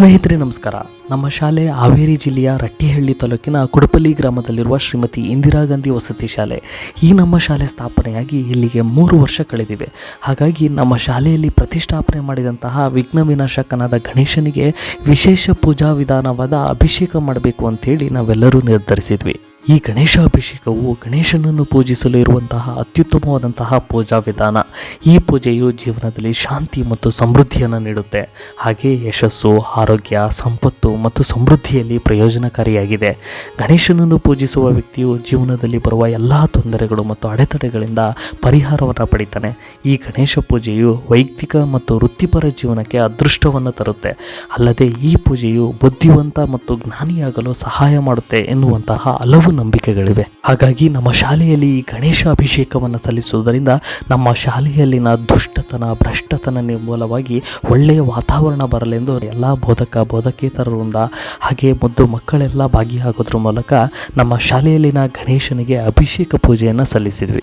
ಸ್ನೇಹಿತರೆ, ನಮಸ್ಕಾರ. ನಮ್ಮ ಶಾಲೆ ಹಾವೇರಿ ಜಿಲ್ಲೆಯ ರಟ್ಟಿಹಳ್ಳಿ ತಾಲೂಕಿನ ಕುಡಪಲ್ಲಿ ಗ್ರಾಮದಲ್ಲಿರುವ ಶ್ರೀಮತಿ ಇಂದಿರಾ ಗಾಂಧಿ ವಸತಿ ಶಾಲೆ. ಈ ನಮ್ಮ ಶಾಲೆ ಸ್ಥಾಪನೆಯಾಗಿ ಇಲ್ಲಿಗೆ ಮೂರು ವರ್ಷ ಕಳೆದಿವೆ. ಹಾಗಾಗಿ ನಮ್ಮ ಶಾಲೆಯಲ್ಲಿ ಪ್ರತಿಷ್ಠಾಪನೆ ಮಾಡಿದಂತಹ ವಿಘ್ನ ವಿನಾಶಕನಾದ ಗಣೇಶನಿಗೆ ವಿಶೇಷ ಪೂಜಾ ವಿಧಾನವಾದ ಅಭಿಷೇಕ ಮಾಡಬೇಕು ಅಂತೇಳಿ ನಾವೆಲ್ಲರೂ ನಿರ್ಧರಿಸಿದ್ವಿ. ಈ ಗಣೇಶಾಭಿಷೇಕವು ಗಣೇಶನನ್ನು ಪೂಜಿಸಲು ಇರುವಂತಹ ಅತ್ಯುತ್ತಮವಾದಂತಹ ಪೂಜಾ ವಿಧಾನ ಈ ಪೂಜೆಯು ಜೀವನದಲ್ಲಿ ಶಾಂತಿ ಮತ್ತು ಸಮೃದ್ಧಿಯನ್ನು ನೀಡುತ್ತೆ. ಹಾಗೆ ಯಶಸ್ಸು, ಆರೋಗ್ಯ, ಸಂಪತ್ತು ಮತ್ತು ಸಮೃದ್ಧಿಯಲ್ಲಿ ಪ್ರಯೋಜನಕಾರಿಯಾಗಿದೆ. ಗಣೇಶನನ್ನು ಪೂಜಿಸುವ ವ್ಯಕ್ತಿಯು ಜೀವನದಲ್ಲಿ ಬರುವ ಎಲ್ಲ ತೊಂದರೆಗಳು ಮತ್ತು ಅಡೆತಡೆಗಳಿಂದ ಪರಿಹಾರವನ್ನು ಪಡಿತಾನೆ. ಈ ಗಣೇಶ ಪೂಜೆಯು ವೈಯಕ್ತಿಕ ಮತ್ತು ವೃತ್ತಿಪರ ಜೀವನಕ್ಕೆ ಅದೃಷ್ಟವನ್ನು ತರುತ್ತೆ. ಅಲ್ಲದೆ ಈ ಪೂಜೆಯು ಬುದ್ಧಿವಂತ ಮತ್ತು ಜ್ಞಾನಿಯಾಗಲು ಸಹಾಯ ಮಾಡುತ್ತೆ ಎನ್ನುವಂತಹ ಹಲವು ನಂಬಿಕೆಗಳಿವೆ. ಹಾಗಾಗಿ ನಮ್ಮ ಶಾಲೆಯಲ್ಲಿ ಗಣೇಶ ಅಭಿಷೇಕವನ್ನು ಸಲ್ಲಿಸುವುದರಿಂದ ನಮ್ಮ ಶಾಲೆಯಲ್ಲಿನ ದುಷ್ಟತನ ಭ್ರಷ್ಟತನ ನಿರ್ಮೂಲವಾಗಿ ಒಳ್ಳೆಯ ವಾತಾವರಣ ಬರಲೆಂದು ಎಲ್ಲ ಬೋಧಕ, ಬೋಧಕೇತರರಿಂದ ಹಾಗೆ ಮುದ್ದು ಮಕ್ಕಳೆಲ್ಲ ಭಾಗಿಯಾಗೋದ್ರ ಮೂಲಕ ನಮ್ಮ ಶಾಲೆಯಲ್ಲಿನ ಗಣೇಶನಿಗೆ ಅಭಿಷೇಕ ಪೂಜೆಯನ್ನು ಸಲ್ಲಿಸಿದ್ವಿ.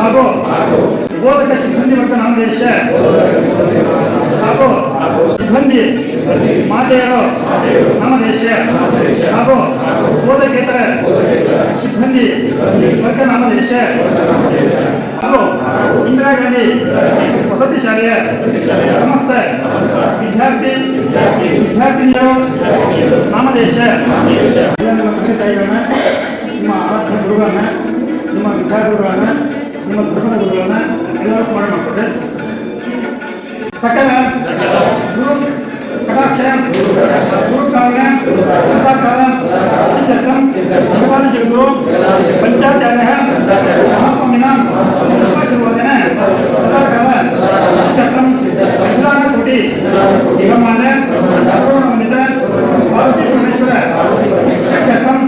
ಹಾಗೂ ಬೋಧಕ ಸಿಬ್ಬಂದಿ ಮತ್ತು ನಮ್ಮ ದೇಶ. ಹಾಗೂ ಸಿಬ್ಬಂದಿ. ಮಾತೆಯರು ನಮ್ಮ ದೇಶ. ಹಾಗೂ ಬೋಧಕೇತರ ಸಿಬ್ಬಂದಿ ನಮ್ಮ ದೇಶ. ಹಾಗೂ ಇಂದಿರಾ ಗಾಂಧಿ ವಸತಿ ಶಾಲೆಯ ಸಮಸ್ತ ವಿದ್ಯಾರ್ಥಿ, ವಿದ್ಯಾರ್ಥಿನಿಯರು ನಮ್ಮ ದೇಶ. ನಮ್ಮ ತಂದೆ ತಾಯಿಗಳನ್ನ ನಿಮ್ಮ ಆರಾಧ್ಯ ಗುರುಗಳನ್ನ, ನಿಮ್ಮ ವಿದ್ಯಾರ್ಥಿಗಳನ್ನ ನಿಮ್ಮ ಧರ್ಮದ ಗುರುಗಳನ್ನ ಎಲ್ಲರೂ ಸ್ಮರಣೆ ಮಾಡ್ತಾರೆ ಸಕಲ ಗುರು ಕಟಾಕ್ಷ ಗುರು ಕಾವ್ಯ ಸದಾಕಾಲ ಸಿದ್ಧಕಂ ಭಗವಾನ್ ಜಗದ್ಗುರು ಪಂಚಾಚಾರ್ಯ ಮಹಾಸ್ವಾಮಿನ ಆಶೀರ್ವಾದನ ಸದಾಕಾಲ ಸಿದ್ಧಕಂ ವಿಧಾನ ಕೋಟಿ ಶಿವಮಾನ ಗೌರವಾನ್ವಿತ ಪಾರ್ವತಿ ಪರಮೇಶ್ವರ ಸಿದ್ಧಕಂ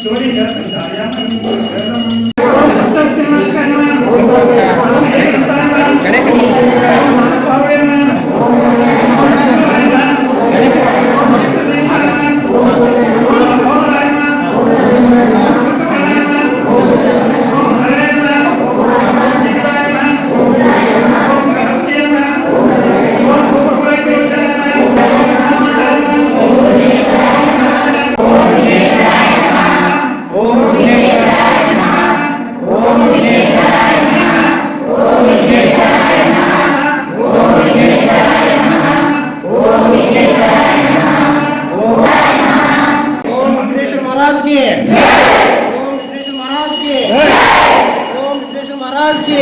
ಶಿವಲಿಂಗ ಗಣೇಶ ఓం విఘ్నేశ్వర మహారాజ్కి